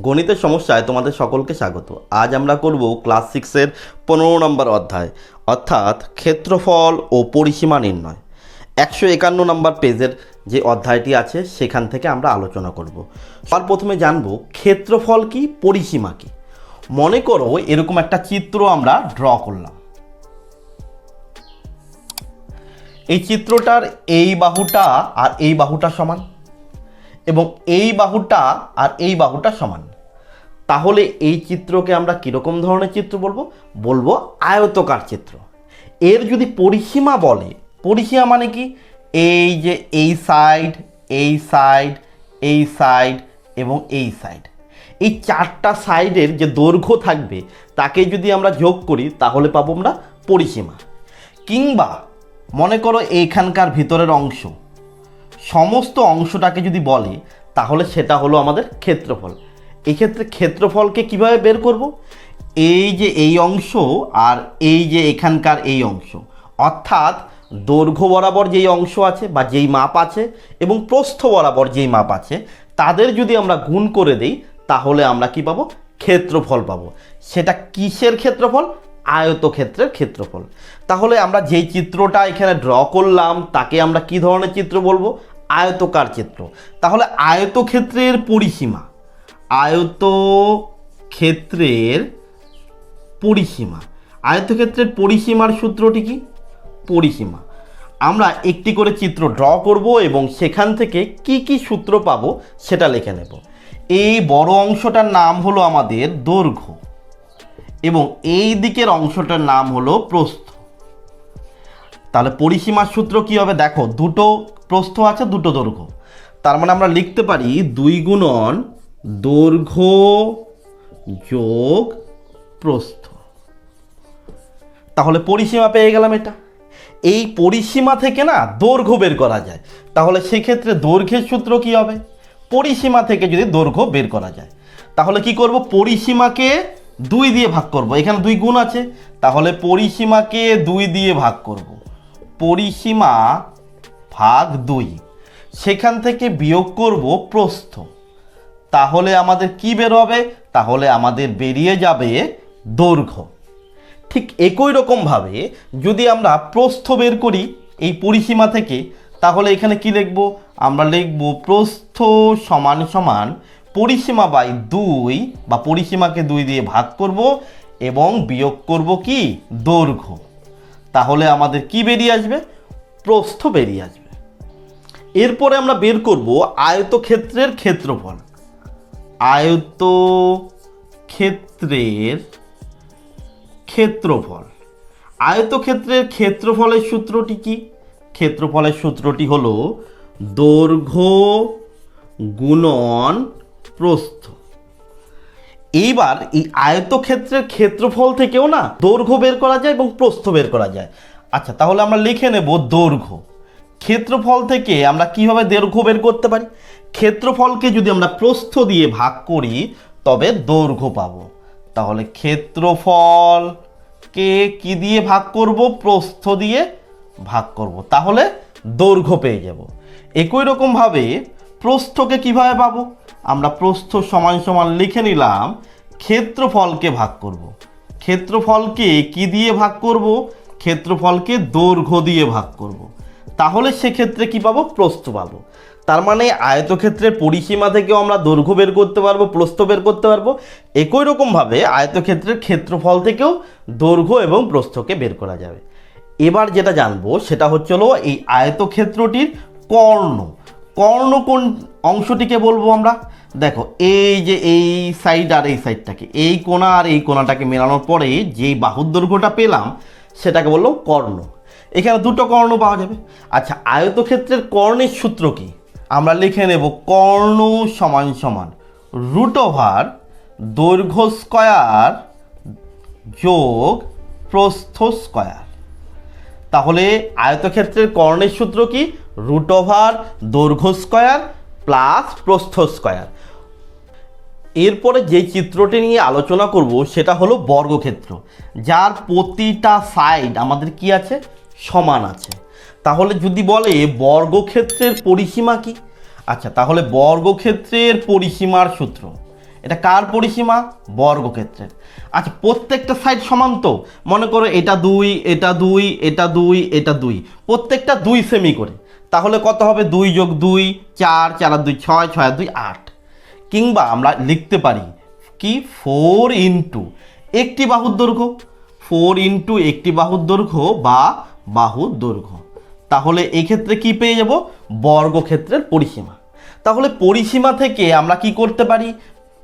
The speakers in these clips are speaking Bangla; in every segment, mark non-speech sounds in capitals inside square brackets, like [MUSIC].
গণিতের সমস্যায় তোমাদের সকলকে স্বাগত। আজ আমরা করব ক্লাস সিক্সের পনেরো নম্বর অধ্যায়, অর্থাৎ ক্ষেত্রফল ও পরিসীমা নির্ণয়। একশো একান্ন নম্বর পেজের যে অধ্যায়টি আছে, সেখান থেকে আমরা আলোচনা করব। সবার প্রথমে জানব, ক্ষেত্রফল কি, পরিসীমা কি? মনে করো এরকম একটা চিত্র আমরা ড্র করলাম। এই চিত্রটার এই বাহুটা আর এই বাহুটা সমান। এবং এই বাহুটা আর এই বাহুটা সমান। তাহলে এই চিত্রকে আমরা কীরকম ধরনের চিত্র বলব? বলব আয়তকার চিত্র। এর যদি পরিসীমা বলে, পরিসীমা মানে কি? এই যে এই সাইড এই সাইড এই সাইড এবং এই সাইড এই চারটা সাইডের যে দৈর্ঘ্য থাকবে, তাকে যদি আমরা যোগ করি, তাহলে পাবো আমরা পরিসীমা। কিংবা মনে করো এইখানকার ভিতরের অংশ সমস্ত অংশটাকে যদি বলে, তাহলে সেটা হলো আমাদের ক্ষেত্রফল। এক্ষেত্রে ক্ষেত্রফলকে কীভাবে বের করব? এই যে এই অংশ আর এই যে এখানকার এই অংশ। অর্থাৎ দৈর্ঘ্য বরাবর যেই অংশ আছে বা যেই মাপ আছে এবং প্রস্থ বরাবর যেই মাপ আছে, তাদের যদি আমরা গুণ করে দেই, তাহলে আমরা কি পাবো? ক্ষেত্রফল পাবো। সেটা কিসের ক্ষেত্রফল? আয়তক্ষেত্রের ক্ষেত্রফল। তাহলে আমরা যেই চিত্রটা এখানে ড্র করলাম, তাকে আমরা কি ধরনের চিত্র বলব? আয়তকার চিত্র তাহলে আয়তক্ষেত্রের পরিসীমা আয়ত ক্ষেত্রের পরিসীমা। আয়তক্ষেত্রের পরিসীমার সূত্রটি কি? পরিসীমা। আমরা একটি করে চিত্র ড্র করব এবং সেখান থেকে কি কি সূত্র পাবো সেটা লিখে নেব। এই বড় অংশটার নাম হলো আমাদের দৈর্ঘ্য এবং এই দিকের অংশটার নাম হলো প্রস্থ। তাহলে পরিসীমার সূত্র কি হবে? দেখো, দুটো প্রস্থ আছে দুটো দৈর্ঘ্য। তার মানে আমরা লিখতে পারি দুই গুণন দৈর্ঘ্য যোগ প্রস্থ। তাহলে পরিসীমা পেয়ে গেলাম এটা। এই পরিসীমা থেকে না দৈর্ঘ্য বের করা যায়। তাহলে সেক্ষেত্রে দৈর্ঘ্যের সূত্র কি হবে? পরিসীমা থেকে যদি দৈর্ঘ্য বের করা যায়। তাহলে কি করব? পরিসীমাকে দুই দিয়ে ভাগ করব। এখানে দুই গুণ আছে। তাহলে পরিসীমাকে দুই দিয়ে ভাগ করব। পরিসীমা ভাগ দুই। সেখান থেকে বিয়োগ করব প্রস্থ। তাহলে আমাদের কি বের হবে? তাহলে আমাদের বেরিয়ে যাবে দৈর্ঘ্য। ঠিক একই রকমভাবে যদি আমরা প্রস্থ বের করি এই পরিসীমা থেকে, তাহলে এখানে কি লিখব? আমরা লিখব প্রস্থ সমান সমান পরিসীমা বাই দুই বা পরিসীমাকে দুই দিয়ে ভাগ করব এবং বিয়োগ করব কি? দৈর্ঘ্য। তাহলে আমাদের কি বেরিয়ে আসবে? প্রস্থ বেরিয়ে আসবে। এরপরে আমরা বের করব আয়তক্ষেত্রের ক্ষেত্রফল। আয়ত ক্ষেত্রের ক্ষেত্রফল। আয়তক্ষেত্রের ক্ষেত্রফলের সূত্রটি কি? ক্ষেত্রফলের সূত্রটি হল দৈর্ঘ্য গুণন প্রস্থ। এইবার এই আয়তক্ষেত্রের ক্ষেত্রফল থেকেও না দৈর্ঘ্য বের করা যায় এবং প্রস্থ বের করা যায়। আচ্ছা তাহলে আমরা লিখে নেব দৈর্ঘ্য। ক্ষেত্রফল থেকে আমরা কীভাবে দৈর্ঘ্য বের করতে পারি? ক্ষেত্রফলকে যদি আমরা প্রস্থ দিয়ে ভাগ করি, তবে দৈর্ঘ্য পাবো। তাহলে ক্ষেত্রফল কে কি দিয়ে ভাগ করব? প্রস্থ দিয়ে ভাগ করব। তাহলে দৈর্ঘ্য পেয়ে যাব। একই রকমভাবে প্রস্থকে কীভাবে পাবো? আমরা প্রস্থ সমান সমান লিখে নিলাম, ক্ষেত্রফলকে ভাগ করব। ক্ষেত্রফলকে কি দিয়ে ভাগ করব? ক্ষেত্রফলকে দৈর্ঘ্য দিয়ে ভাগ করব। তাহলে সেক্ষেত্রে কি পাবো? প্রস্থ পাবো। তার মানে আয়তক্ষেত্রের পরিসীমা থেকেও আমরা দৈর্ঘ্য বের করতে পারব, প্রস্থ বের করতে পারব। একই রকমভাবে আয়তক্ষেত্রের ক্ষেত্রফল থেকেও দৈর্ঘ্য এবং প্রস্থকে বের করা যাবে। এবার যেটা জানব, সেটা হচ্ছে হলো এই আয়তক্ষেত্রটির কর্ণ। কর্ণ কোন অংশটিকে বলব আমরা? দেখো, এই যে এই সাইড আর এই সাইডটাকে এই কোণা আর এই কোণাটাকে মেলানোর পরে যেই বাহুর দৈর্ঘ্যটা পেলাম, সেটাকে বলল কর্ণ। এখানে দুটো কর্ণ পাওয়া যাবে। আচ্ছা আয়তক্ষেত্রের কর্ণের সূত্র কি? আমরা লিখে নেব কর্ণ সমান সমান রুট ওভার দৈর্ঘ্য স্কয়ার যোগ প্রস্থ স্কয়ার তাহলে আয়তক্ষেত্রের কর্ণের সূত্র কি? রুট ওভার দৈর্ঘ্য স্কয়ার প্লাস প্রস্থ স্কয়ার এরপরে যে চিত্রটি নিয়ে আলোচনা করব, সেটা হলো বর্গক্ষেত্র। যার প্রতিটা সাইড আমাদের কি আছে? সমান আছে। তাহলে যদি বলে বর্গক্ষেত্রের পরিসীমা কি? আচ্ছা তাহলে বর্গক্ষেত্রের পরিসীমার সূত্র। এটা কার পরিসীমা? বর্গক্ষেত্রের। আচ্ছা প্রত্যেকটা সাইড সমান তো। মনে করো এটা দুই এটা দুই এটা দুই এটা দুই। প্রত্যেকটা দুই সেমি করে। তাহলে কত হবে? দুই যোগ দুই, চার চার দুই, ছয় ছয় দুই, আট। কিংবা আমরা লিখতে পারি কি? ফোর ইন্টু একটি বাহুর দৈর্ঘ্য। ফোর ইন্টু একটি বাহুর দৈর্ঘ্য বা বাহুর দৈর্ঘ্য। তাহলে এক্ষেত্রে কি পেয়ে যাব? বর্গক্ষেত্রের পরিসীমা। তাহলে পরিসীমা থেকে আমরা কি করতে পারি?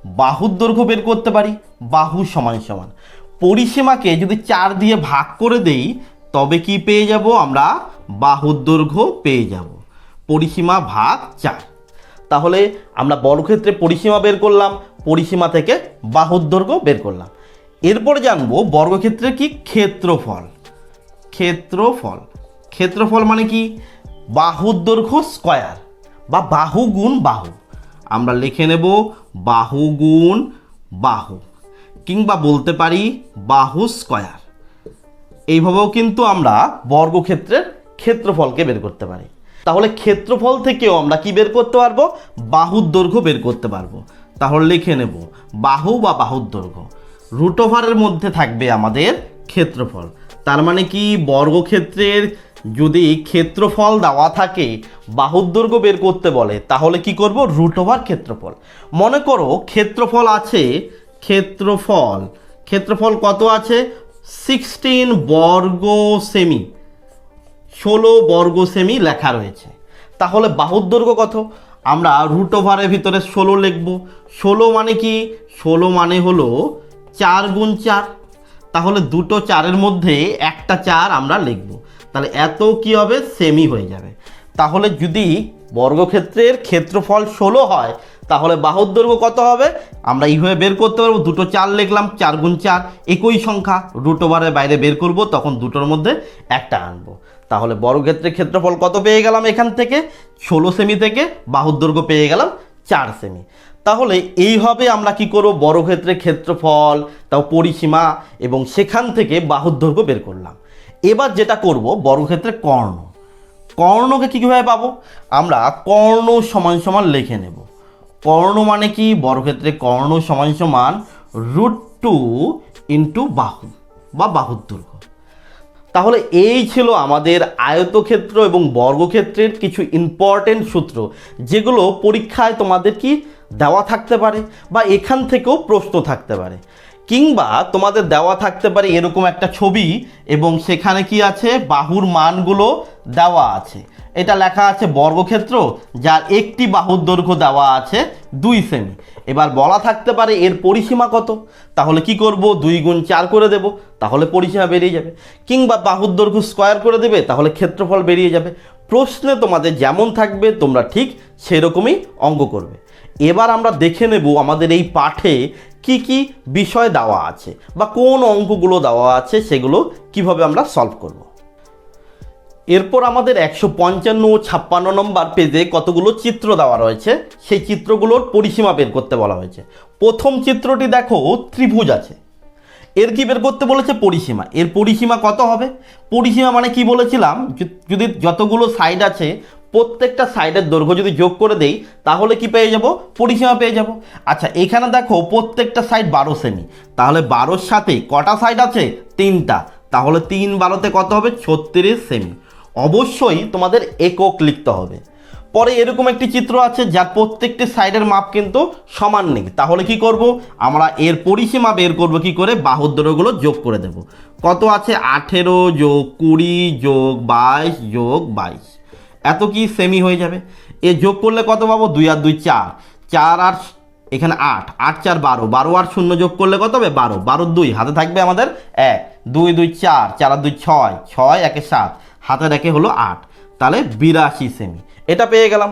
বাহুর দৈর্ঘ্য বের করতে পারি। বাহু সমান সমান। পরিসীমাকে যদি চার দিয়ে ভাগ করে দেই, তবে কি পেয়ে যাব আমরা? বাহুর দৈর্ঘ্য পেয়ে যাব। পরিসীমা ভাগ চার। তাহলে আমরা বর্গক্ষেত্রে পরিসীমা বের করলাম, পরিসীমা থেকে বাহুর দৈর্ঘ্য বের করলাম। এরপর জানব বর্গক্ষেত্রের কি ক্ষেত্রফল। ক্ষেত্রফল। ক্ষেত্রফল মানে কি? বাহুর দৈর্ঘ্য স্কয়ার বা বাহু গুণ বাহু। আমরা লিখে নেব বাহু গুণ বাহু কিংবা বলতে পারি বাহু স্কয়ার এইভাবেও কিন্তু আমরা বর্গক্ষেত্রের ক্ষেত্রফলকে বের করতে পারি। তাহলে ক্ষেত্রফল থেকেও আমরা কি বের করতে পারব? বাহুর দৈর্ঘ্য বের করতে পারব। তাহলে লিখে নেব বাহু বা বাহুর দৈর্ঘ্য। রুট ওভারের মধ্যে থাকবে আমাদের ক্ষেত্রফল। তার মানে কি? বর্গক্ষেত্রের যদি ক্ষেত্রফল দেওয়া থাকে বাহুর দৈর্ঘ্য বের করতে বলে, তাহলে কি করব? রুট ওভার ক্ষেত্রফল। মনে করো ক্ষেত্রফল আছে, ক্ষেত্রফল ক্ষেত্রফল কত আছে? সিক্সটিন বর্গ সেমি ষোলো বর্গ সেমি লেখা রয়েছে। তাহলে বাহুর দৈর্ঘ্য কত? আমরা রুট ওভারের ভিতরে ষোলো লিখব। ষোলো মানে কি? ষোলো মানে হলো চার গুণ চার। তাহলে দুটো চারের মধ্যে একটা চার আমরা লিখব। তাহলে এত কি হবে? সেমি হয়ে যাবে। তাহলে যদি বর্গক্ষেত্রের ক্ষেত্রফল ষোলো হয়, তাহলে বাহুর দৈর্ঘ্য কত হবে? আমরা এইভাবে বের করতে পারব। দুটো চার লিখলাম, চার গুণ চার, একই সংখ্যা রুট ওভারের বাইরে বের করব, তখন দুটোর মধ্যে একটা আনব। তাহলে বর্গক্ষেত্রের ক্ষেত্রফল কত পেয়ে গেলাম এখান থেকে? ষোলো সেমি থেকে বাহুর দৈর্ঘ্য পেয়ে গেলাম চার সেমি তাহলে এইভাবে আমরা কি করব? বর্গক্ষেত্রের ক্ষেত্রফল, তাও পরিসীমা, এবং সেখান থেকে বাহুর দৈর্ঘ্য বের করলাম। এবার যেটা করব বর্গক্ষেত্রে কর্ণ। কর্ণকে কীভাবে পাবো? আমরা কর্ণ সমান সমান লিখে নেব। কর্ণ মানে কি? বর্গক্ষেত্রে কর্ণ সমান সমান রুট টু ইন্টু বাহু, বা বাহুর দৈর্ঘ্য তাহলে এই ছিল আমাদের আয়তক্ষেত্র এবং বর্গক্ষেত্রের কিছু ইম্পর্টেন্ট সূত্র, যেগুলো পরীক্ষায় তোমাদের কি দেওয়া থাকতে পারে বা এখান থেকেও প্রশ্ন থাকতে পারে। কিংবা তোমাদের দেওয়া থাকতে পারে এরকম একটা ছবি এবং সেখানে কি আছে? বাহুর মানগুলো দেওয়া আছে। এটা লেখা আছে বর্গক্ষেত্র, যার একটি বাহুর দৈর্ঘ্য দেওয়া আছে দুই সেমি এবার বলা থাকতে পারে এর পরিসীমা কত? তাহলে কি করব? দুই গুণ চার করে দেব, তাহলে পরিসীমা বেরিয়ে যাবে। কিংবা বাহুর দৈর্ঘ্য স্কোয়ার করে দেবে, তাহলে ক্ষেত্রফল বেরিয়ে যাবে। প্রশ্নে তোমাদের যেমন থাকবে, তোমরা ঠিক সেরকমই অঙ্ক করবে। এবার আমরা দেখে নেব আমাদের এই পাঠে কি কি বিষয় দেওয়া আছে বা কোন অঙ্কগুলো দেওয়া আছে সেগুলো কীভাবে আমরা সলভ করব। এরপর আমাদের একশো পঞ্চান্ন ও ছাপ্পান্ন নম্বর পেজে কতগুলো চিত্র দেওয়া রয়েছে, সেই চিত্রগুলোর পরিসীমা বের করতে বলা হয়েছে। প্রথম চিত্রটি দেখো, ত্রিভুজ আছে। এর কি বের করতে বলেছে? পরিসীমা। এর পরিসীমা কত হবে? পরিসীমা মানে কি বলেছিলাম? যদি যতগুলো সাইড আছে প্রত্যেকটা সাইডের দৈর্ঘ্য যদি যোগ করে দেই, তাহলে কি পেয়ে যাব? পরিসীমা পেয়ে যাব। আচ্ছা এখানে দেখো প্রত্যেকটা সাইড বারো সেমি তাহলে বারোর সাথে কটা সাইড আছে? তিনটা। তাহলে তিন বারোতে কত হবে? ছত্রিশ সেমি অবশ্যই তোমাদের একক লিখতে হবে। পরে এরকম একটি চিত্র আছে যার প্রত্যেকটি সাইডের মাপ কিন্তু সমান নেই। তাহলে কি করব? আমরা এর পরিসীমা বের করব কি করে? বাহুর দৈর্ঘ্যগুলো যোগ করে দেব। কত আছে? আঠেরো যোগ কুড়ি যোগ বাইশ যোগ বাইশ। এত কি সেমি হয়ে যাবে? এ যোগ করলে কত পাবো? দুই আর দুই চার। চার আর এখানে আট। আট, চার, বারো। বারো আর শূন্য যোগ করলে কত হবে? বারো। বারো, দুই। হাতে থাকবে আমাদের এক। দুই দুই, চার। চার আর দুই, ছয়। ছয়, একে সাত। হাতে রেখে হলো আট। তাহলে বিরাশি সেমি এটা পেয়ে গেলাম।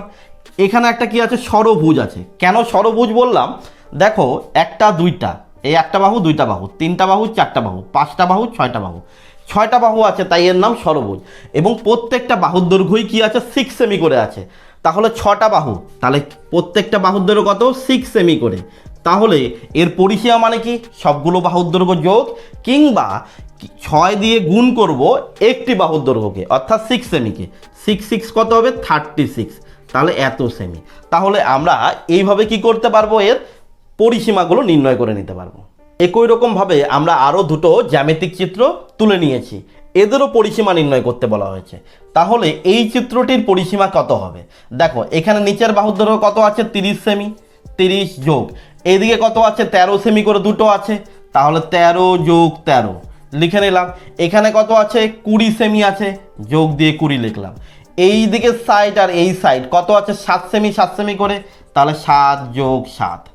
এখানে একটা কি আছে? ষড়ভুজ আছে। কেন ষড়ভুজ বললাম? দেখো, একটা, দুইটা। এই একটা বাহু, দুইটা বাহু। তিনটা বাহু, চারটা বাহু। পাঁচটা বাহু, ছয়টা বাহু। ছয়টা বাহু আছে, তাই এর নাম ষড়ভুজ এবং প্রত্যেকটা বাহুর দৈর্ঘ্যই কি আছে? সিক্স সেমি করে আছে। তাহলে ছটা বাহু, তাহলে প্রত্যেকটা বাহুর দৈর্ঘ্য কত? সিক্স সেমি করে। তাহলে এর পরিসীমা মানে কি? সবগুলো বাহুর দৈর্ঘ্য যোগ কিংবা ছয় দিয়ে গুণ করব একটি বাহুর দৈর্ঘ্যকে, অর্থাৎ সিক্স সেমিকে সিক্স সিক্স কত হবে? থার্টি সিক্স তাহলে এত সেমি তাহলে আমরা এইভাবে কি করতে পারব এর? পরিসীমাগুলো নির্ণয় করে নিতে পারব। একই রকমভাবে আমরা আরও দুটো জ্যামিতিক চিত্র তুলে নিয়েছি। এদেরও পরিসীমা নির্ণয় করতে বলা হয়েছে। তাহলে এই চিত্রটির পরিসীমা কত হবে? দেখো, এখানে নিচের বাহুর দৈর্ঘ্য কত আছে? তিরিশ সেমি। তিরিশ যোগ। এইদিকে কত আছে? তেরো সেমি করে দুটো আছে। তাহলে তেরো যোগ তেরো। লিখে নিলাম। এখানে কত আছে? কুড়ি সেমি আছে। যোগ দিয়ে কুড়ি লিখলাম। এই দিকে সাইড আর এই সাইড কত আছে? সাত সেমি সাত সেমি করে। তাহলে সাত যোগ সাত।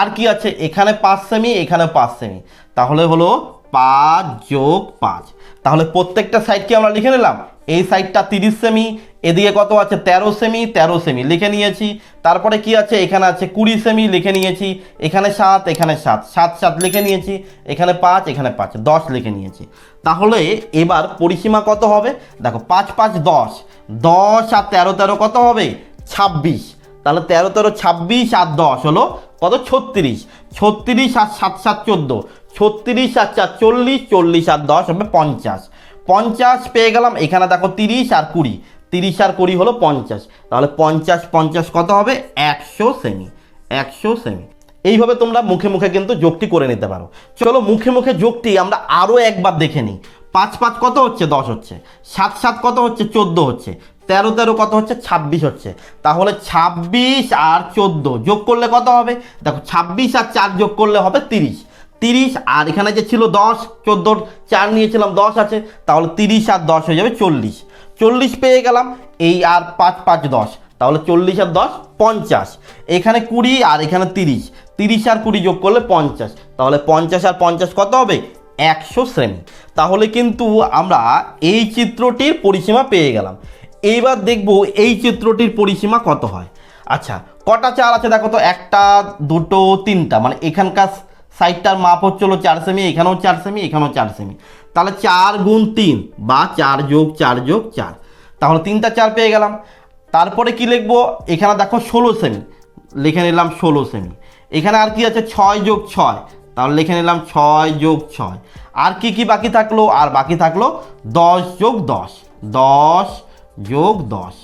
আর কি আছে? এখানে পাঁচ সেমি এখানে পাঁচ সেমি তাহলে হলো পাঁচ যোগ পাঁচ। তাহলে প্রত্যেকটা সাইডকে আমরা লিখে নিলাম? এই সাইডটা তিরিশ সেমি এদিকে কত আছে? তেরো সেমি তেরো সেমি লিখে নিয়েছি। তারপরে কি আছে? এখানে আছে কুড়ি সেমি লিখে নিয়েছি। এখানে সাত এখানে সাত। সাত সাত লিখে নিয়েছি। এখানে পাঁচ এখানে পাঁচ। দশ লিখে নিয়েছি। তাহলে এবার পরিসীমা কত হবে? দেখো, পাঁচ পাঁচ, দশ। দশ আর তেরো তেরো কত হবে? ছাব্বিশ। তাহলে তেরো তেরো, ছাব্বিশ আর দশ হলো কত? ছত্রিশ। ছত্রিশ আর সাত সাত, চোদ্দ। ছত্রিশ আর চার, চল্লিশ চল্লিশ আর দশ হবে পঞ্চাশ। পঞ্চাশ পেয়ে গেলাম, এখানে দেখো তিরিশ আর কুড়ি। তিরিশ আর কুড়ি হলো পঞ্চাশ। তাহলে পঞ্চাশ পঞ্চাশ কত হবে? একশো সেমি। একশো সেমি। এইভাবে তোমরা মুখে মুখে কিন্তু যোগটি করে নিতে পারো। চলো মুখে মুখে যোগটি আমরা আরও একবার দেখে নিই। পাঁচ পাঁচ কত হচ্ছে? দশ হচ্ছে। সাত সাত কত হচ্ছে? চোদ্দ হচ্ছে। তেরো তেরো কত হচ্ছে? ছাব্বিশ হচ্ছে। তাহলে ছাব্বিশ আর চোদ্দ যোগ করলে কত হবে? দেখো, ছাব্বিশ আর চার যোগ করলে হবে তিরিশ। তিরিশ আর এখানে যে ছিল দশ চোদ্দোর চার নিয়েছিলাম, দশ আছে। তাহলে তিরিশ আর দশ হয়ে যাবে চল্লিশ। চল্লিশ পেয়ে গেলাম, এই আর পাঁচ পাঁচ দশ। তাহলে চল্লিশ আর দশ, পঞ্চাশ। এখানে কুড়ি আর এখানে তিরিশ। তিরিশ আর কুড়ি যোগ করলে পঞ্চাশ। তাহলে পঞ্চাশ আর পঞ্চাশ কত হবে? একশো শ্রেণি। তাহলে কিন্তু আমরা এই চিত্রটির পরিসীমা পেয়ে গেলাম। এইবার দেখব এই চিত্রটির পরিসীমা কত হয়। আচ্ছা কটা চার আছে দেখো তো? একটা, দুটো, তিনটা। মানে এখানকার সাইডটার মাপ হচ্ছে হলো চার সেমি, এখানেও চার সেমি, এখানেও চার সেমি। তাহলে চার গুণ তিন বা চার যোগ চার যোগ চার। তাহলে তিনটা চার পেয়ে গেলাম। তারপরে কি লিখব? এখানে দেখো ষোলো সেমি। লিখে নিলাম ষোলো সেমি। এখানে আর কি আছে? ছয় যোগ ছয়। তাহলে লিখে নিলাম ছয় যোগ ছয়। আর কি কি বাকি থাকল? আর বাকি থাকল দশ যোগ দশ। দশ যোগ দশ।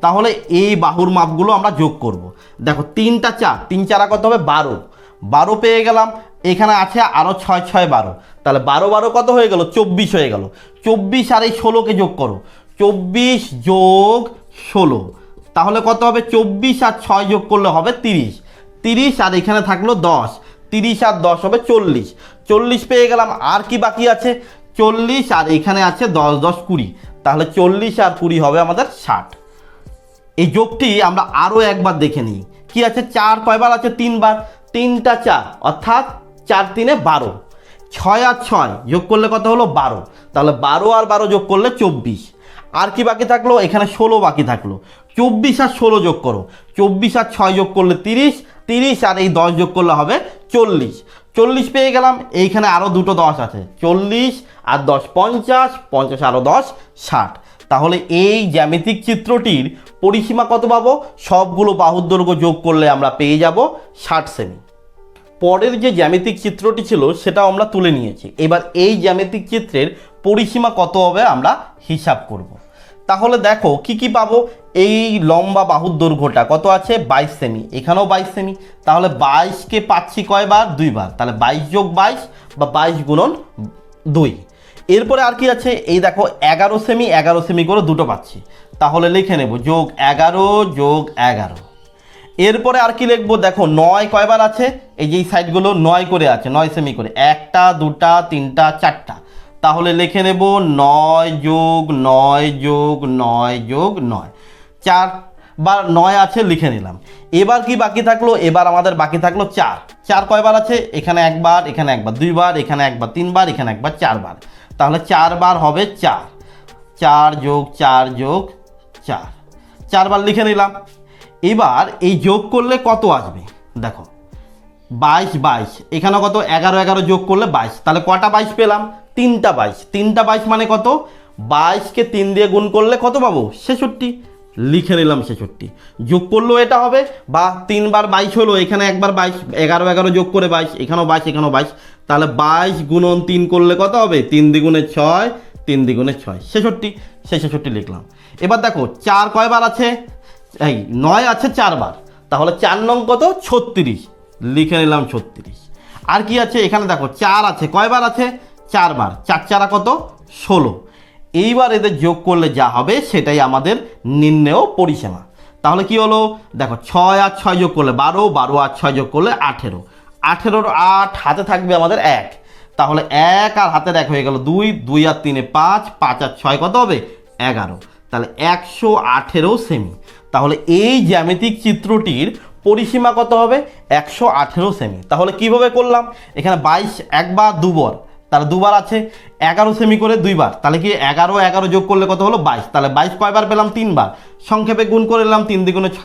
তাহলে এই বাহুর মাপগুলো আমরা যোগ করব। দেখো, তিনটা চার, তিন চারা কত হবে? বারো। বারো পেয়ে গেলাম। এখানে আছে আরও ছয় ছয়, বারো। তাহলে বারো বারো কত হয়ে গেল? চব্বিশ হয়ে গেল। চব্বিশ আর এই ষোলোকে যোগ করো। চব্বিশ যোগ ষোলো। তাহলে কত হবে? চব্বিশ আর ছয় যোগ করলে হবে তিরিশ। তিরিশ আর এখানে থাকল দশ। তিরিশ আর দশ হবে চল্লিশ। চল্লিশ পেয়ে গেলাম, আর কি বাকি আছে? চল্লিশ, আর এখানে আছে দশ দশ, কুড়ি। তাহলে চল্লিশ আর কুড়ি হবে আমাদের ষাট। এই যোগটি আমরা আরও একবার দেখে নিই। কি আছে? চার, কয়বার আছে? তিনবার। তিনটা চার, অর্থাৎ চার তিনে বারো। ছয় আর ছয় যোগ করলে কত হলো? বারো। তাহলে বারো আর বারো যোগ করলে চব্বিশ। আর কি বাকি থাকল? এখানে ষোলো বাকি থাকল। চব্বিশ আর ষোলো যোগ করো। চব্বিশ আর ছয় যোগ করলে তিরিশ তিরিশ আর এই দশ যোগ করলে হবে চল্লিশ। চল্লিশ পেয়ে গেলাম, এইখানে আরও দুটো দশ আছে। চল্লিশ আর দশ পঞ্চাশ পঞ্চাশ আরও দশ, ষাট। তাহলে এই জ্যামিতিক চিত্রটির পরিসীমা কত পাবো? সবগুলো বাহুর দৈর্ঘ্য যোগ করলে আমরা পেয়ে যাব ষাট সেমি পরের যে জ্যামিতিক চিত্রটি ছিল, সেটাও আমরা তুলে নিয়েছি। এবার এই জ্যামিতিক চিত্রের পরিসীমা কত হবে আমরা হিসাব করব। তাহলে দেখো, কি কি পাবো? এই লম্বা বাহুর দৈর্ঘ্যটা কত আছে? বাইশ সেমি। এখানেও বাইশ সেমি। তাহলে বাইশকে পাচ্ছি কয়বার? দুইবার। তাহলে বাইশ যোগ বাইশ বা বাইশ গুণন দুই। এরপরে আর কি আছে? এই দেখো, এগারো সেমি এগারো সেমি করে দুটো পাচ্ছি। তাহলে লিখে নেব, যোগ এগারো যোগ এগারো। এরপরে আর কি লিখব? দেখো, নয় কয়বার আছে? এই যে সাইডগুলো নয় করে আছে, নয় সেমি করে। একটা, দুটা, তিনটা, চারটা। তাহলে লিখে নেব নয় যোগ নয় যোগ নয় যোগ নয়। চার বা নয় আছে, লিখে নিলাম। এবার কি বাকি থাকল? এবার আমাদের বাকি থাকল চার। চার কয়বার আছে? এখানে একবার এখানে একবার দুইবার, এখানে একবার তিনবার, এখানে একবার চারবার। তাহলে চারবার হবে চার। চার যোগ চার যোগ চার। চারবার লিখে নিলাম। এবার এই যোগ করলে কত আসবে? দেখো, বাইশ বাইশ। এখানে কত? এগারো এগারো যোগ করলে বাইশ। তাহলে কটা বাইশ পেলাম? তিনটা বাইশ। তিনটা বাইশ মানে কত? বাইশকে তিন দিয়ে গুণ করলে কত পাবো? ছেষট্টি। লিখে নিলাম ছেষট্টি। যোগ করলেও এটা হবে বা তিনবার বাইশ হলো, এখানে একবার বাইশ, এগারো এগারো যোগ করে বাইশ, এখানেও বাইশ এখানেও বাইশ। তাহলে বাইশ গুণন তিন করলে কত হবে? তিন দ্বিগুণে ছয়, তিন দ্বিগুণে ছয়। ছেষট্টি। সে ছেষট্টি লিখলাম। এবার দেখো, চার কয়বার আছে? এই নয় আছে চারবার। তাহলে চার নং কত? ছত্রিশ। লিখে নিলাম ছত্রিশ। আর কি আছে? এখানে দেখো, চার আছে। কয়বার আছে? চারবার। চার চারা কত? ষোলো। এইবার এদের যোগ করলে যা হবে সেটাই আমাদের নির্ণেয় পরিসীমা। তাহলে কি হলো? দেখো, ছয় আর ছয় যোগ করলে বারো বারো আর ছয় যোগ করলে আঠেরো। আঠেরোর আট হাতে থাকবে আমাদের এক। তাহলে এক আর হাতের এক হয়ে গেল দুই। দুই আর তিনে পাঁচ পাঁচ আর ছয় কত হবে? এগারো। তাহলে একশো আঠেরো সেমি। তাহলে এই জ্যামিতিক চিত্রটির পরিসীমা কত হবে? একশো আঠেরো সেমি। তাহলে কীভাবে করলাম? এখানে বাইশ একবার দুবার। তাহলে দুবার আছে, এগারো সেমি করে দুইবার। তাহলে কি এগারো এগারো যোগ করলে কত হলো? বাইশ। তাহলে বাইশ কয়বার পেলাম? তিনবার। সংক্ষেপে গুণ করে নিলাম তিন দ্বিগুণে [COUGHS]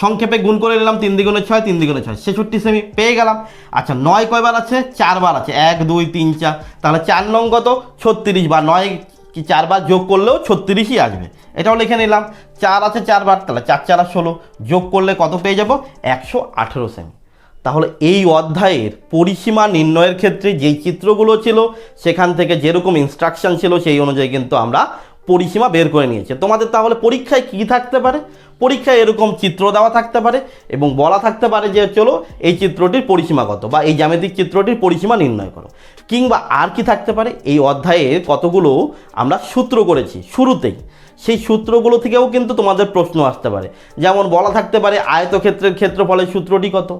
সংক্ষেপে গুণ করে নিলাম তিন দ্বিগুণে ছয়, তিন দ্বিগুণে ছয়। ছেষট্টি সেমি পেয়ে গেলাম। আচ্ছা নয় কয়বার আছে? চারবার আছে। এক, দুই, তিন, চার। তাহলে চার নং কত? ছত্রিশ বা নয় কি চারবার যোগ করলেও ছত্রিশই আসবে। এটাও লিখে নিলাম। চার আছে চারবার, তাহলে চার চার ষোলো। যোগ করলে কত পেয়ে যাব? একশো আঠেরো সেমি তাহলে এই অধ্যায়ের পরিসীমা নির্ণয়ের ক্ষেত্রে যেই চিত্রগুলো ছিল, সেখান থেকে যেরকম ইনস্ট্রাকশন ছিল, সেই অনুযায়ী কিন্তু আমরা পরিসীমা বের করে নিয়েছি। তোমাদের তাহলে পরীক্ষায় কী থাকতে পারে? পরীক্ষায় এরকম চিত্র দেওয়া থাকতে পারে এবং বলা থাকতে পারে যে, চলো এই চিত্রটির পরিসীমা কত বা এই জ্যামিতিক চিত্রটির পরিসীমা নির্ণয় করো। কিংবা আর কি থাকতে পারে? এই অধ্যায়ের কতগুলো আমরা সূত্র করেছি শুরুতেই। সেই সূত্রগুলো থেকেও কিন্তু তোমাদের প্রশ্ন আসতে পারে। যেমন বলা থাকতে পারে আয়তক্ষেত্রের ক্ষেত্রফলের সূত্রটি কত?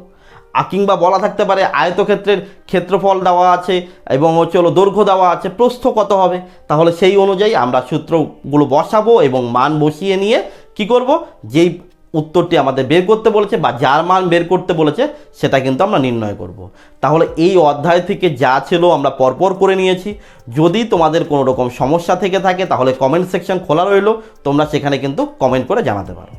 কিংবা বলা থাকতে পারে আয়তক্ষেত্রের ক্ষেত্রফল দেওয়া আছে এবং হচ্ছে হলো দৈর্ঘ্য দেওয়া আছে, প্রস্থ কত হবে? তাহলে সেই অনুযায়ী আমরা সূত্রগুলো বসাবো এবং মান বসিয়ে নিয়ে কি করব? যেই উত্তরটি আমাদের বের করতে বলেছে বা যার মান বের করতে বলেছে, সেটা কিন্তু আমরা নির্ণয় করব। তাহলে এই অধ্যায় থেকে যা ছিল আমরা পরপর করে নিয়েছি। যদি তোমাদের কোনো রকম সমস্যা থেকে থাকে, তাহলে কমেন্ট সেকশন খোলা রইল, তোমরা সেখানে কিন্তু কমেন্ট করে জানাতে পারো।